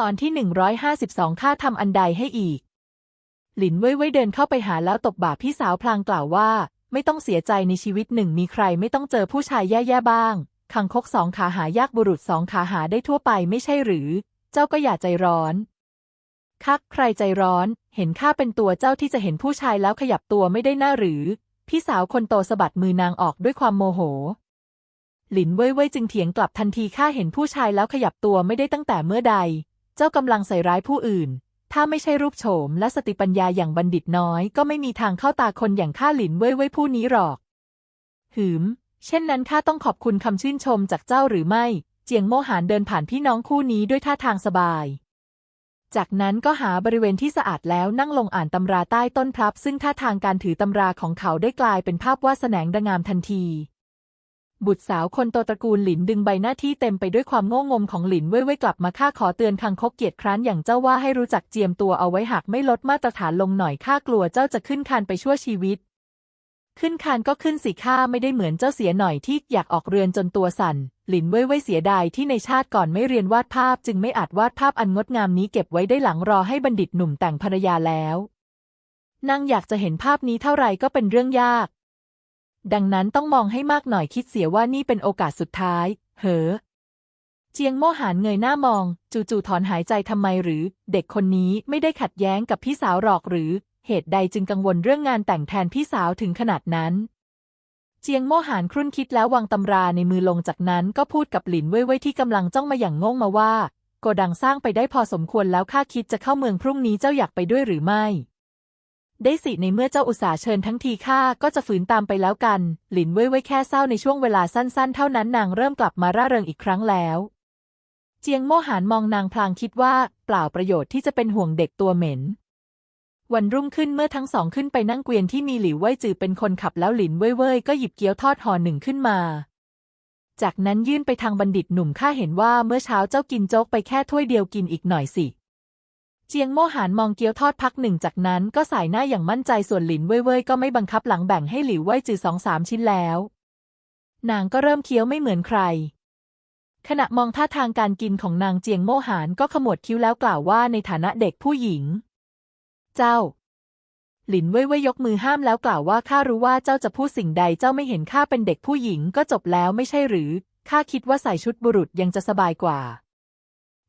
ตอนที่ 152 ข้าทำอันใดให้อีก หลินเว่ยเว่ยเดินเข้าไปหาแล้วตบบ่าพี่สาวพลางกล่าวว่า ไม่ต้องเสียใจในชีวิตหนึ่งมีใครไม่ต้องเจอผู้ชายแย่ๆบ้างคังคกสองขาหายากบุรุษสองขาหาได้ทั่วไปไม่ใช่หรือ เจ้าก็อย่าใจร้อน คักใครใจร้อน เห็นข้าเป็นตัวเจ้าที่จะเห็นผู้ชายแล้วขยับตัวไม่ได้หน้าหรือ พี่สาวคนโตสะบัดมือนางออกด้วยความโมโห หลินเว่ยเว่ยจึงเถียงกลับทันทีข้าเห็นผู้ชายแล้วขยับตัวไม่ได้ตั้งแต่เมื่อใด เจ้ากำลังใส่ร้ายผู้อื่น ถ้าไม่ใช่รูปโฉมและสติปัญญาอย่างบัณฑิตน้อย ก็ไม่มีทางเข้าตาคนอย่างข้าหลินเว่ยเว่ยผู้นี้หรอก หืม เช่นนั้นข้าต้องขอบคุณคำชื่นชมจากเจ้าหรือไม่ เจียงโมหานเดินผ่านพี่น้องคู่นี้ด้วยท่าทางสบาย จากนั้นก็หาบริเวณที่สะอาดแล้วนั่งลงอ่านตำราใต้ต้นพลับ ซึ่งท่าทางการถือตำราของเขาได้กลายเป็นภาพวาดแสนงดังงามทันที บุตรสาวคนโตตระกูลหลินดึงใบหน้าที่เต็มไปด้วยความโง่งมของหลินเว่ยเว่ยกลับมาข้าขอเตือนคังคกเกียรติคร้านอย่างเจ้าว่าให้รู้จักเจียมตัวเอาไว้หากไม่ลดมาตรฐานลงหน่อยข้ากลัวเจ้าจะขึ้นคานไปชั่วชีวิต ขึ้นคานก็ขึ้นสิข้าไม่ได้เหมือนเจ้าเสียหน่อยที่อยากออกเรือนจนตัวสั่น หลินเว่ยเว่ยเสียดายที่ในชาติก่อนไม่เรียนวาดภาพ จึงไม่อาจวาดภาพอันงดงามนี้เก็บไว้ได้หลังรอให้บัณฑิตหนุ่มแต่งภรรยาแล้วนางอยากจะเห็นภาพนี้เท่าไรก็เป็นเรื่องยาก ดังนั้นต้องมองให้มากหน่อยคิดเสียว่านี่เป็นโอกาสสุดท้าย เหอ เจียงโม่หานเงยหน้ามอง จู่ๆถอนหายใจทำไมหรือ เด็กคนนี้ไม่ได้ขัดแย้งกับพี่สาวหรอกหรือ เหตุใดจึงกังวลเรื่องงานแต่งแทนพี่สาวถึงขนาดนั้น เจียงโม่หานครุ่นคิดแล้ววางตำราในมือลงจากนั้นก็พูดกับหลินเว่ยเว่ยที่กำลังจ้องมาอย่างงงมาว่าโกดังสร้างไปได้พอสมควรแล้วข้าคิดจะเข้าเมืองพรุ่งนี้เจ้าอยากไปด้วยหรือไม่ ได้สิในเมื่อเจ้าอุตสาเชิญทั้งทีข้าก็จะฝืนตามไปแล้วกัน หลินเว่ยเว่ยแค่เศร้าในช่วงเวลาสั้นๆ เท่านั้นนางเริ่มกลับมาร่าเริงอีกครั้งแล้ว เจียงโมหานมองนางพลางคิดว่าเปล่าประโยชน์ที่จะเป็นห่วงเด็กตัวเหม็น วันรุ่งขึ้นเมื่อทั้งสองขึ้นไปนั่งเกวียนที่มีหลิวเว่ยจือเป็นคนขับแล้วหลินเว่ยเว่ยก็หยิบเกี๊ยวทอดห่อหนึ่งขึ้นมาจากนั้นยื่นไปทางบัณฑิตหนุ่มข้าเห็นว่าเมื่อเช้าเจ้ากินโจ๊กไปแค่ถ้วยเดียวกินอีกหน่อยสิ เจียงโม่หานมองเกี๊ยวทอดพักหนึ่งจากนั้นก็สายหน้าอย่างมั่นใจส่วนหลินเว่ยเว่ยก็ไม่บังคับหลังแบ่งให้หลิวเว่ยจือสองสามชิ้นแล้ว นางก็เริ่มเคี้ยวไม่เหมือนใคร ขณะมองท่าทางการกินของนางเจียงโม่หานก็ขมวดคิ้วแล้วกล่าวว่าในฐานะเด็กผู้หญิง เจ้า หลินเว่ยเว่ยยกมือห้ามแล้วกล่าวว่าข้ารู้ว่าเจ้าจะพูดสิ่งใดเจ้าไม่เห็นข้าเป็นเด็กผู้หญิงก็จบแล้วไม่ใช่หรือข้าคิดว่าใส่ชุดบุรุษยังจะสบายกว่า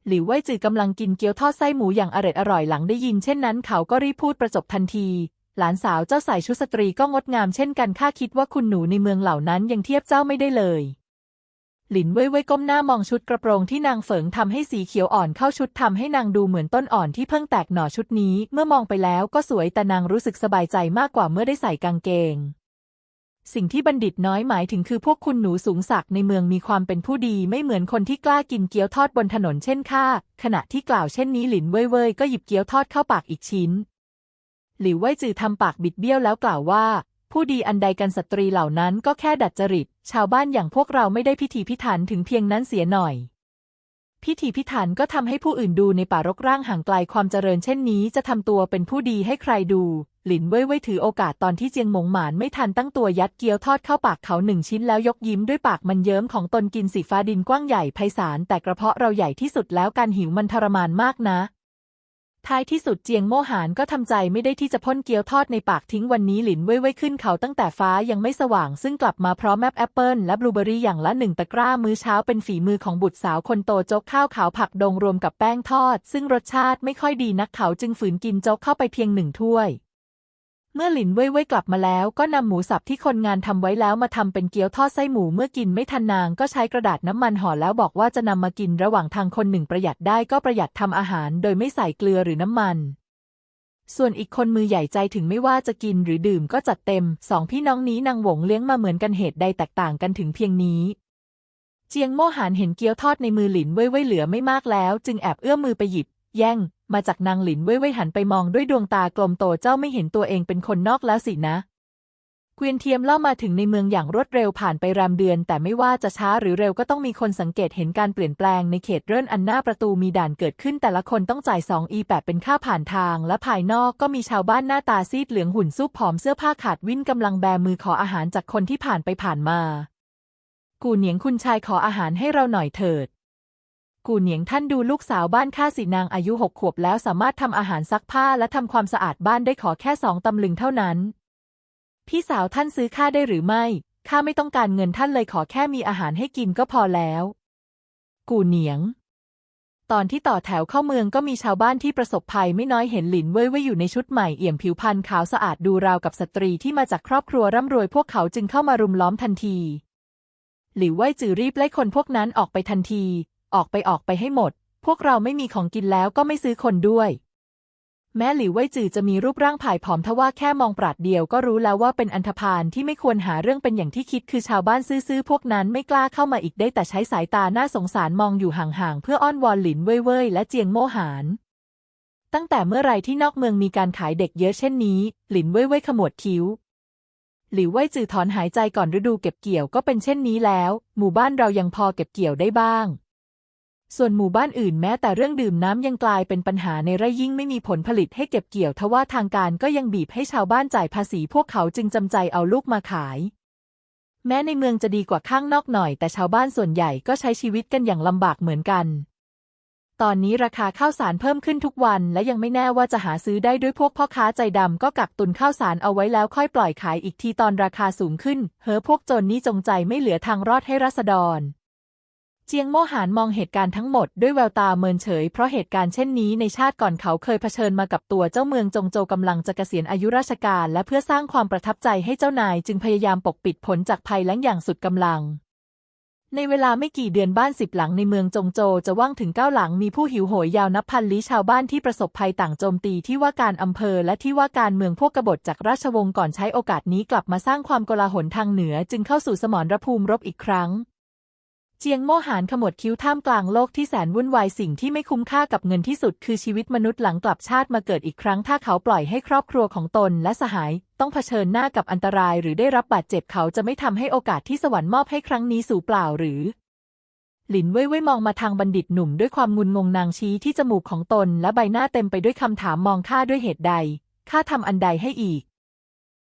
หลิวเว่ยจือกำลังกินเกี๊ยวทอดไส้หมูอย่างอร็ดอร่อยหลังได้ยินเช่นนั้นเขาก็รีบพูดประจบทันที หลานสาวเจ้าใส่ชุดสตรีก็งดงามเช่นกันข้าคิดว่าคุณหนูในเมืองเหล่านั้นยังเทียบเจ้าไม่ได้เลย หลินเว่ยเว่ยก้มหน้ามองชุดกระโปรงที่นางเฝิงทำให้สีเขียวอ่อนเข้าชุดทำให้นางดูเหมือนต้นอ่อนที่เพิ่งแตกหน่อชุดนี้ เมื่อมองไปแล้วก็สวยแต่นางรู้สึกสบายใจมากกว่าเมื่อได้ใส่กางเกง สิ่งที่บัณฑิตน้อยหมายถึงคือพวกคุณหนูสูงศักดิ์ในเมืองมีความเป็นผู้ดีไม่เหมือนคนที่กล้ากินเกี๊ยวทอดบนถนนเช่นข้าขณะที่กล่าวเช่นนี้หลินเว่ยเว่ยก็หยิบเกี๊ยวทอดเข้าปากอีกชิ้น หลิวเว่ยจือทำปากบิดเบี้ยวแล้วกล่าวว่า ผู้ดีอันใดกันสตรีเหล่านั้นก็แค่ดัดจริต ชาวบ้านอย่างพวกเราไม่ได้พิถีพิถันถึงเพียงนั้นเสียหน่อย พิถีพิถันก็ทำให้ผู้อื่นดูในป่ารกร่างห่างไกลความเจริญเช่นนี้จะทำตัวเป็นผู้ดีให้ใครดู หลินเว่ยเว่ยถือโอกาสตอนที่เจียงหมงหมานไม่ทันตั้งตัวยัดเกี๊ยวทอดเข้าปากเขาหนึ่งชิ้นแล้วยกยิ้มด้วยปากมันเยิ้มของตนกินสีฟ้าดินกว้างใหญ่ไพศาลแต่กระเพาะเราใหญ่ที่สุดแล้วการหิวมันทรมานมากนะท้ายที่สุดเจียงโมหานก็ทำใจไม่ได้ที่จะพ่นเกี๊ยวทอดในปากทิ้งวันนี้หลินเว่ยเว่ยขึ้นเขาตั้งแต่ฟ้ายังไม่สว่าง ซึ่งกลับมาพร้อมแอปแอปเปิลและบลูเบอรี่อย่างละหนึ่งตะกร้ามื้อเช้าเป็นฝีมือของบุตรสาวคนโตโจ๊กข้าวขาวผักดงรวมกับแป้งทอด ซึ่งรสชาติไม่ค่อยดีนักเขาจึงฝืนกินโจ๊กเข้าไปเพียงหนึ่งถ้วย เมื่อหลินเว่ยเว่ยกลับมาแล้วก็นำหมูสับที่คนงานทำไว้แล้วมาทำเป็นเกี๊ยวทอดไส้หมูเมื่อกินไม่ทันนางก็ใช้กระดาษน้ำมันห่อแล้วบอกว่าจะนำมากินระหว่างทางคนหนึ่งประหยัดได้ก็ประหยัดทำอาหารโดยไม่ใส่เกลือหรือน้ำมัน ส่วนอีกคนมือใหญ่ใจถึงไม่ว่าจะกินหรือดื่มก็จัดเต็มสองพี่น้องนี้นางหวงเลี้ยงมาเหมือนกันเหตุใดแตกต่างกันถึงเพียงนี้เจียงโม่หานเห็นเกี๊ยวทอดในมือหลินเว่ยเว่ยเหลือไม่มากแล้ว จึงแอบเอื้อมมือไปหยิบ แย่ง มาจากนางหลินเว่ยเว่ยหันไปมองด้วยดวงตากลมโตเจ้าไม่เห็นตัวเองเป็นคนนอกแล้วสินะเกวียนเทียมเล่ามาถึงในเมืองอย่างรวดเร็วผ่านไปรามเดือน แต่ไม่ว่าจะช้าหรือเร็วก็ต้องมีคนสังเกตเห็นการเปลี่ยนแปลงในเขตเรื่อนอันหน้าประตูมีด่านเกิดขึ้นแต่ละคนต้องจ่ายสองอีแปดเป็นค่าผ่านทาง และภายนอกก็มีชาวบ้านหน้าตาซีดเหลืองหุ่นซุบผอมเสื้อผ้าขาดวิ่นกำลังแบมือขออาหารจากคนที่ผ่านไปผ่านมา กูเหนียงคุณชายขออาหารให้เราหน่อยเถิด กูเหนียงท่านดูลูกสาวบ้านข้าสินางอายุหกขวบแล้วสามารถทำอาหารซักผ้าและทำความสะอาดบ้านได้ขอแค่สองตำลึงเท่านั้น พี่สาวท่านซื้อข้าได้หรือไม่ข้าไม่ต้องการเงินท่านเลยขอแค่มีอาหารให้กินก็พอแล้ว กูเหนียง ตอนที่ต่อแถวเข้าเมืองก็มีชาวบ้านที่ประสบภัยไม่น้อยเห็นหลินเว่ยเว่ยอยู่ในชุดใหม่เอี่ยมผิวพรรณขาวสะอาดดูราวกับสตรีที่มาจากครอบครัวร่ำรวยพวกเขาจึงเข้ามารุมล้อมทันที หลิวเว่ยจือรีบไล่คนพวกนั้นออกไปทันที ออกไปออกไปให้หมด พวกเราไม่มีของกินแล้วก็ไม่ซื้อคนด้วย แม้หลิวเว่ยจือจะมีรูปร่างผายผอมทว่าแค่มองปราดเดียวก็รู้แล้วว่าเป็นอันธพาลที่ไม่ควรหาเรื่องเป็นอย่างที่คิดคือชาวบ้านซื่อๆพวกนั้นไม่กล้าเข้ามาอีกได้แต่ใช้สายตาน่าสงสารมองอยู่ห่างๆเพื่ออ้อนวอนหลินเว่ยเว่ยและเจียงโมหานตั้งแต่เมื่อไรที่นอกเมืองมีการขายเด็กเยอะเช่นนี้ หลินเว่ยเว่ยขมวดคิ้ว หลิวเว่ยจือถอนหายใจก่อนฤดูเก็บเกี่ยวก็เป็นเช่นนี้แล้ว หมู่บ้านเรายังพอเก็บเกี่ยวได้บ้าง ส่วนหมู่บ้านอื่นแม้แต่เรื่องดื่มน้ำยังกลายเป็นปัญหาในไร่ยิ่งไม่มีผลผลิตให้เก็บเกี่ยวทว่าทางการก็ยังบีบให้ชาวบ้านจ่ายภาษีพวกเขาจึงจำใจเอาลูกมาขาย แม้ในเมืองจะดีกว่าข้างนอกหน่อย แต่ชาวบ้านส่วนใหญ่ก็ใช้ชีวิตกันอย่างลำบากเหมือนกัน ตอนนี้ราคาข้าวสารเพิ่มขึ้นทุกวัน และยังไม่แน่ว่าจะหาซื้อได้ด้วยพวกพ่อค้าใจดำก็กักตุนข้าวสารเอาไว้แล้วค่อยปล่อยขายอีกทีตอนราคาสูงขึ้น เฮ้อพวกโจรนนี้จงใจไม่เหลือทางรอดให้รัษฎร เจียงโมหานมองเหตุการณ์ทั้งหมดด้วยแววตาเมินเฉยเพราะเหตุการณ์เช่นนี้ในชาติก่อนเขาเคยเผชิญมากับตัวเจ้าเมืองจงโจกำลังจะเกษียณอายุราชการ และเพื่อสร้างความประทับใจให้เจ้านายจึงพยายามปกปิดผลจากภัยแล้งอย่างสุดกำลัง ในเวลาไม่กี่เดือนบ้านสิบหลังในเมืองจงโจจะว่างถึงเก้าหลังมีผู้หิวโหยยาวนับพันลี้ชาวบ้านที่ประสบภัยต่างโจมตีที่ว่าการอำเภอ และที่ว่าการเมืองพวกกบฏจากราชวงศ์ก่อนใช้โอกาสนี้กลับมาสร้างความโกลาหลทางเหนือ จึงเข้าสู่สมรภูมิรบอีกครั้ง เจียงโมหานขมวดคิ้วท่ามกลางโลกที่แสนวุ่นวายสิ่งที่ไม่คุ้มค่ากับเงินที่สุด คือชีวิตมนุษย์หลังกลับชาติมาเกิดอีกครั้ง ถ้าเขาปล่อยให้ครอบครัวของตนและสหาย ต้องเผชิญหน้ากับอันตราย หรือได้รับบาดเจ็บเขาจะไม่ทำให้โอกาสที่สวรรค์มอบให้ครั้งนี้สูญเปล่าหรือ หลินเว่ยเว่ยมองมาทางบัณฑิตหนุ่มด้วยความงุนงงนางชี้ที่จมูกของตน และใบหน้าเต็มไปด้วยคำถามมองข้าด้วยเหตุใดข้าทำอันใดให้อีก